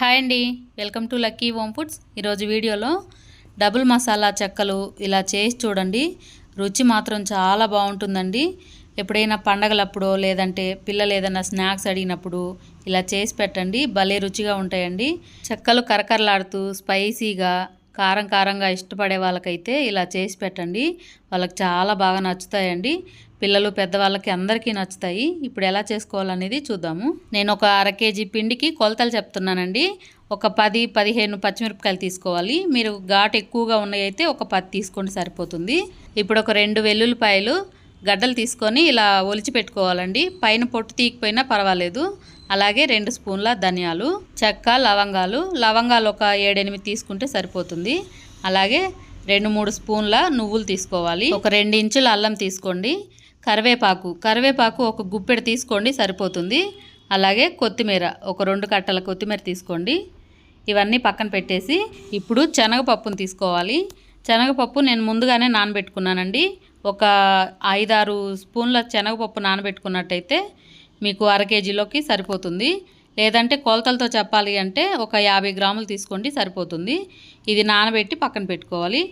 Hi అండి. Welcome to lucky home foods. ఈరోజు వీడియోలో డబుల్ మసాలా చెక్కలు ఇలా చేసి చూడండి. రుచి మాత్రం చాలా బాగుంటుందండి. ఎప్పుడైనా పండగలప్పుడో లేదంటే పిల్లలు ఏదైనా స్నాక్స్ అడిగినప్పుడు ఇలా చేసి పెట్టండి. భలే రుచిగా ఉంటాయండి. చెక్కలు కరకరలాడుతూ స్పైసీగా కారం కారంగా ఇష్టపడే వాళ్ళకైతే ఇలా చేసి పెట్టండి. వాళ్ళకి చాలా బాగా నచ్చుతాయండి. పిల్లలు పెద్దవాళ్ళకి అందరికీ నచ్చుతాయి. ఇప్పుడు ఎలా చేసుకోవాలనేది చూద్దాము. నేను ఒక అర కేజీ పిండికి కొలతలు చెప్తున్నానండి. ఒక పది పదిహేను పచ్చిమిరపకాయలు తీసుకోవాలి. మీరు ఘాటు ఎక్కువగా ఉన్నాయైతే ఒక పది తీసుకోండి సరిపోతుంది. ఇప్పుడు ఒక రెండు వెల్లుల్లిపాయలు గడ్డలు తీసుకొని ఇలా ఒలిచి పెట్టుకోవాలండి. పైన పొట్టు తీయకపోయినా పర్వాలేదు. అలాగే రెండు స్పూన్ల ధనియాలు చెక్క లవంగాలు. లవంగాలు ఒక ఏడెనిమిది తీసుకుంటే సరిపోతుంది. అలాగే రెండు మూడు స్పూన్ల నువ్వులు తీసుకోవాలి. ఒక రెండు ఇంచుల అల్లం తీసుకోండి. కరివేపాకు. కరివేపాకు ఒక గుప్పెడు తీసుకోండి సరిపోతుంది. అలాగే కొత్తిమీర ఒక రెండు కట్టల కొత్తిమీర తీసుకోండి. ఇవన్నీ పక్కన పెట్టేసి ఇప్పుడు శనగపప్పును తీసుకోవాలి. శనగపప్పు నేను ముందుగానే నానబెట్టుకున్నానండి. ఒక ఐదారు స్పూన్ల శనగపప్పు నానబెట్టుకున్నట్టయితే మీకు అర కేజీలోకి సరిపోతుంది. లేదంటే కొలతలతో చెప్పాలి అంటే ఒక యాభై గ్రాములు తీసుకోండి సరిపోతుంది. ఇది నానబెట్టి పక్కన పెట్టుకోవాలి.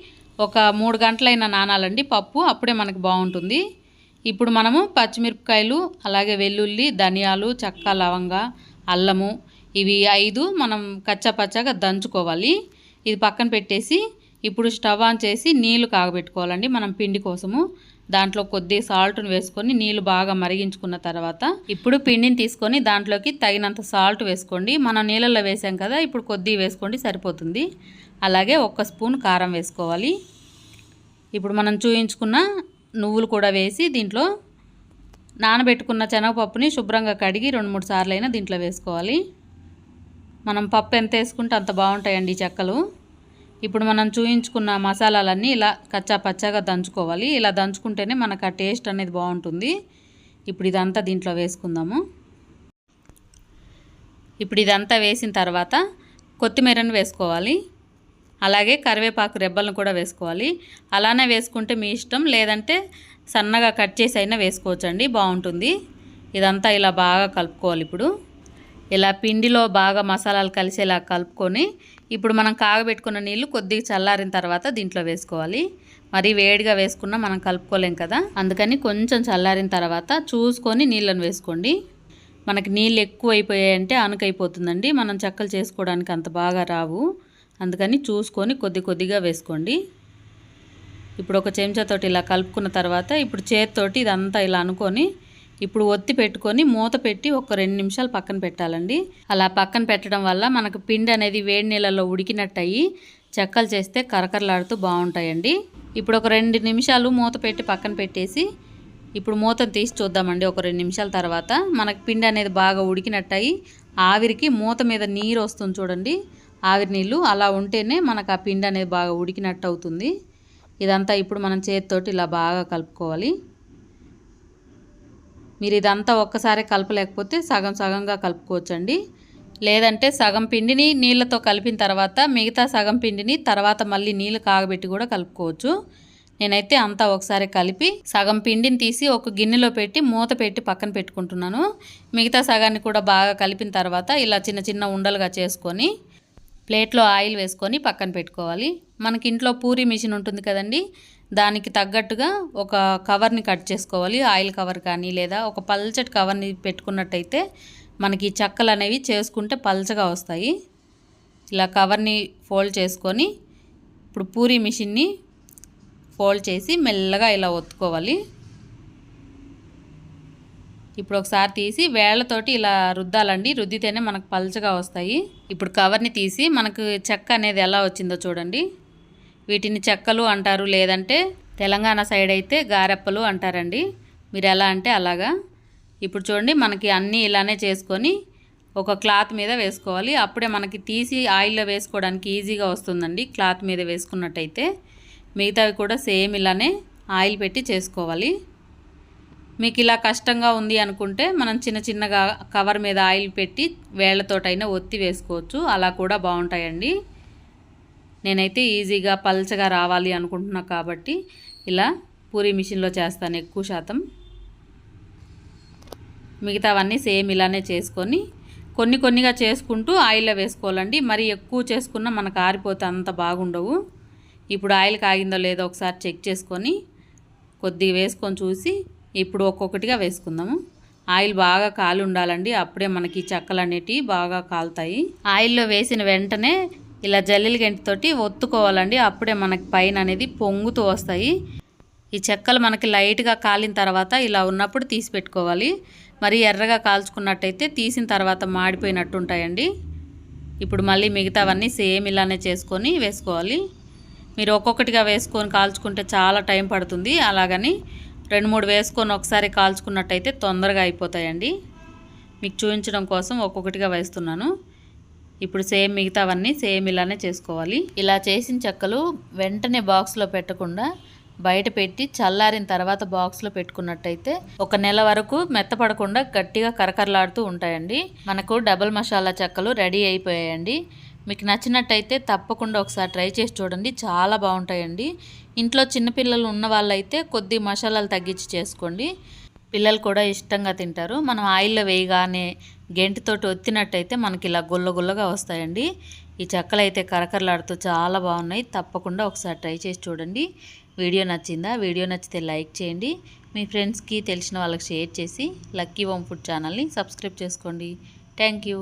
ఒక మూడు గంటలైన నానాలండి పప్పు అప్పుడే మనకు బాగుంటుంది. ఇప్పుడు మనము పచ్చిమిరపకాయలు అలాగే వెల్లుల్లి ధనియాలు చెక్క లవంగ అల్లము ఇవి ఐదు మనం కచ్చపచ్చగా దంచుకోవాలి. ఇది పక్కన పెట్టేసి ఇప్పుడు స్టవ్ ఆన్ చేసి నీళ్ళు కాగబెట్టుకోవాలండి. మనం పిండి కోసము దాంట్లో కొద్ది సాల్ట్ను వేసుకొని నీళ్ళు బాగా మరిగించుకున్న తర్వాత ఇప్పుడు పిండిని తీసుకొని దాంట్లోకి తగినంత సాల్ట్ వేసుకోండి. మనం నీళ్ళల్లో వేసాం కదా ఇప్పుడు కొద్ది వేసుకోండి సరిపోతుంది. అలాగే ఒక్క స్పూన్ కారం వేసుకోవాలి. ఇప్పుడు మనం చూయించుకున్న నువ్వులు కూడా వేసి దీంట్లో నానబెట్టుకున్న శనగపప్పుని శుభ్రంగా కడిగి రెండు మూడు సార్లు అయినా దీంట్లో వేసుకోవాలి. మనం పప్పు ఎంత వేసుకుంటే అంత బాగుంటాయండి ఈ చెక్కలు. ఇప్పుడు మనం చూయించుకున్న మసాలాలన్నీ ఇలా కచ్చా పచ్చాగా దంచుకోవాలి. ఇలా దంచుకుంటేనే మనకు ఆ టేస్ట్ అనేది బాగుంటుంది. ఇప్పుడు ఇదంతా దీంట్లో వేసుకుందాము. ఇప్పుడు ఇదంతా వేసిన తర్వాత కొత్తిమీరను వేసుకోవాలి. అలాగే కరివేపాకు రెబ్బలను కూడా వేసుకోవాలి. అలానే వేసుకుంటే మీ ఇష్టం. లేదంటే సన్నగా కట్ చేసి అయినా వేసుకోవచ్చండి. బాగుంటుంది. ఇదంతా ఇలా బాగా కలుపుకోవాలి ఇప్పుడు. ఇలా పిండిలో బాగా మసాలాలు కలిసేలా కలుపుకొని ఇప్పుడు మనం కాగబెట్టుకున్న నీళ్ళు కొద్దిగా చల్లారిన తర్వాత దీంట్లో వేసుకోవాలి. మరి వేడిగా వేసుకున్నా మనం కలుపుకోలేం కదా. అందుకని కొంచెం చల్లారిన తర్వాత చూసుకొని నీళ్ళను వేసుకోండి. మనకి నీళ్ళు ఎక్కువ అయిపోయాయంటే అనుకైపోతుందండి మనం చెక్కలు చేసుకోవడానికి అంత బాగా రావు. అందుకని చూసుకొని కొద్ది కొద్దిగా వేసుకోండి. ఇప్పుడు ఒక చెంచాతోటి ఇలా కలుపుకున్న తర్వాత ఇప్పుడు చేతితోటి ఇదంతా ఇలా అనుకొని ఇప్పుడు ఒత్తి పెట్టుకొని మూత పెట్టి ఒక రెండు నిమిషాలు పక్కన పెట్టాలండి. అలా పక్కన పెట్టడం వల్ల మనకు పిండి అనేది వేడి నీళ్ళలో ఉడికినట్టయి చెక్కలు చేస్తే కరకరలాడుతూ బాగుంటాయండి. ఇప్పుడు ఒక రెండు నిమిషాలు మూత పెట్టి పక్కన పెట్టేసి ఇప్పుడు మూతను తీసి చూద్దామండి. ఒక రెండు నిమిషాల తర్వాత మనకు పిండి అనేది బాగా ఉడికినట్టయి ఆవిరికి మూత మీద నీరు వస్తుంది చూడండి. ఆవిరి నీళ్ళు అలా ఉంటేనే మనకు ఆ పిండి అనేది బాగా ఉడికినట్టు అవుతుంది. ఇదంతా ఇప్పుడు మనం చేతితోటి ఇలా బాగా కలుపుకోవాలి. మీరు ఇదంతా ఒక్కసారి కలపలేకపోతే సగం సగంగా కలుపుకోవచ్చండి. లేదంటే సగం పిండిని నీళ్ళతో కలిపిన తర్వాత మిగతా సగం పిండిని తర్వాత మళ్ళీ నీళ్ళు కాగబెట్టి కూడా కలుపుకోవచ్చు. నేనైతే అంతా ఒకసారి కలిపి సగం పిండిని తీసి ఒక గిన్నెలో పెట్టి మూత పెట్టి పక్కన పెట్టుకుంటున్నాను. మిగతా సగాన్ని కూడా బాగా కలిపిన తర్వాత ఇలా చిన్న చిన్న ఉండలుగా చేసుకొని ప్లేట్లో ఆయిల్ వేసుకొని పక్కన పెట్టుకోవాలి. మనకి ఇంట్లో పూరి మిషన్ ఉంటుంది కదండి దానికి తగ్గట్టుగా ఒక కవర్ని కట్ చేసుకోవాలి. ఆయిల్ కవర్ కానీ లేదా ఒక పల్చటి కవర్ని పెట్టుకున్నట్టయితే మనకి చెక్కలు అనేవి చేసుకుంటే పల్చగా వస్తాయి. ఇలా కవర్ని ఫోల్డ్ చేసుకొని ఇప్పుడు పూరి మిషన్ని ఫోల్డ్ చేసి మెల్లగా ఇలా ఒత్తుకోవాలి. ఇప్పుడు ఒకసారి తీసి వేళ్ళతోటి ఇలా రుద్దాలండి. రుద్దితేనే మనకు పల్చగా వస్తాయి. ఇప్పుడు కవర్ని తీసి మనకు చెక్క అనేది ఎలా వచ్చిందో చూడండి. వీటిని చెక్కలు అంటారు లేదంటే తెలంగాణ సైడ్ అయితే గారెప్పలు అంటారండి. మీరు ఎలా అంటే అలాగా. ఇప్పుడు చూడండి మనకి అన్నీ ఇలానే చేసుకొని ఒక క్లాత్ మీద వేసుకోవాలి. అప్పుడే మనకి తీసి ఆయిల్లో వేసుకోవడానికి ఈజీగా వస్తుందండి క్లాత్ మీద వేసుకున్నట్టయితే. మిగతావి కూడా సేమ్ ఇలానే ఆయిల్ పెట్టి చేసుకోవాలి. మీకు ఇలా కష్టంగా ఉంది అనుకుంటే మనం చిన్న చిన్నగా కవర్ మీద ఆయిల్ పెట్టి వేళ్ళతోటైనా ఒత్తి వేసుకోవచ్చు. అలా కూడా బాగుంటాయండి. నేనైతే ఈజీగా పల్చగా రావాలి అనుకుంటున్నా కాబట్టి ఇలా పూరి మిషన్లో చేస్తాను ఎక్కువ శాతం. మిగతావన్నీ సేమ్ ఇలానే చేసుకొని కొన్ని కొన్నిగా చేసుకుంటూ ఆయిల్లో వేసుకోవాలండి. మరి ఎక్కువ చేసుకున్నా మనకు ఆరిపోతే అంత బాగుండవు. ఇప్పుడు ఆయిల్ కాగిందో లేదో ఒకసారి చెక్ చేసుకొని కొద్దిగా వేసుకొని చూసి ఇప్పుడు ఒక్కొక్కటిగా వేసుకుందాము. ఆయిల్ బాగా కాలి ఉండాలండి అప్పుడే మనకి చెక్కలు అనేటివి బాగా కాలుతాయి. ఆయిల్లో వేసిన వెంటనే ఇలా జల్లెల గంటితోటి ఒత్తుకోవాలండి. అప్పుడే మనకి పైన అనేది పొంగుతూ వస్తాయి. ఈ చెక్కలు మనకి లైట్గా కాలిన తర్వాత ఇలా ఉన్నప్పుడు తీసి పెట్టుకోవాలి. మరి ఎర్రగా కాల్చుకున్నట్టయితే తీసిన తర్వాత మాడిపోయినట్టు ఉంటాయండి. ఇప్పుడు మళ్ళీ మిగతావన్నీ సేమ్ ఇలానే చేసుకొని వేసుకోవాలి. మీరు ఒక్కొక్కటిగా వేసుకొని కాల్చుకుంటే చాలా టైం పడుతుంది. అలాగని రెండు మూడు వేసుకొని ఒకసారి కాల్చుకున్నట్టయితే తొందరగా అయిపోతాయండి. మీకు చూపించడం కోసం ఒక్కొక్కటిగా వేస్తున్నాను. ఇప్పుడు సేమ్ మిగతావన్నీ సేమ్ ఇలానే చేసుకోవాలి. ఇలా చేసిన చెక్కలు వెంటనే బాక్స్లో పెట్టకుండా బయట పెట్టి చల్లారిన తర్వాత బాక్స్లో పెట్టుకున్నట్టయితే ఒక నెల వరకు మెత్తపడకుండా గట్టిగా కరకరలాడుతూ ఉంటాయండి. మనకు డబల్ మసాలా చెక్కలు రెడీ అయిపోయాయండి. మీకు నచ్చినట్టయితే తప్పకుండా ఒకసారి ట్రై చేసి చూడండి. చాలా బాగుంటాయండి. ఇంట్లో చిన్నపిల్లలు ఉన్న వాళ్ళైతే కొద్ది మసాలాలు తగ్గించి చేసుకోండి. పిల్లలు కూడా ఇష్టంగా తింటారు. మనం ఆయిల్లో వేయగానే గెంటితోటి ఒత్తినట్టయితే మనకి ఇలా గుల్ల గుల్లగా వస్తాయండి. ఈ చెక్కలు అయితే కరకరలాడుతూ చాలా బాగున్నాయి. తప్పకుండా ఒకసారి ట్రై చేసి చూడండి. వీడియో నచ్చిందా? వీడియో నచ్చితే లైక్ చేయండి. మీ ఫ్రెండ్స్కి తెలిసిన వాళ్ళకి షేర్ చేసి లక్కీ హోమ్ ఫుడ్ ఛానల్ని సబ్స్క్రైబ్ చేసుకోండి. Thank you.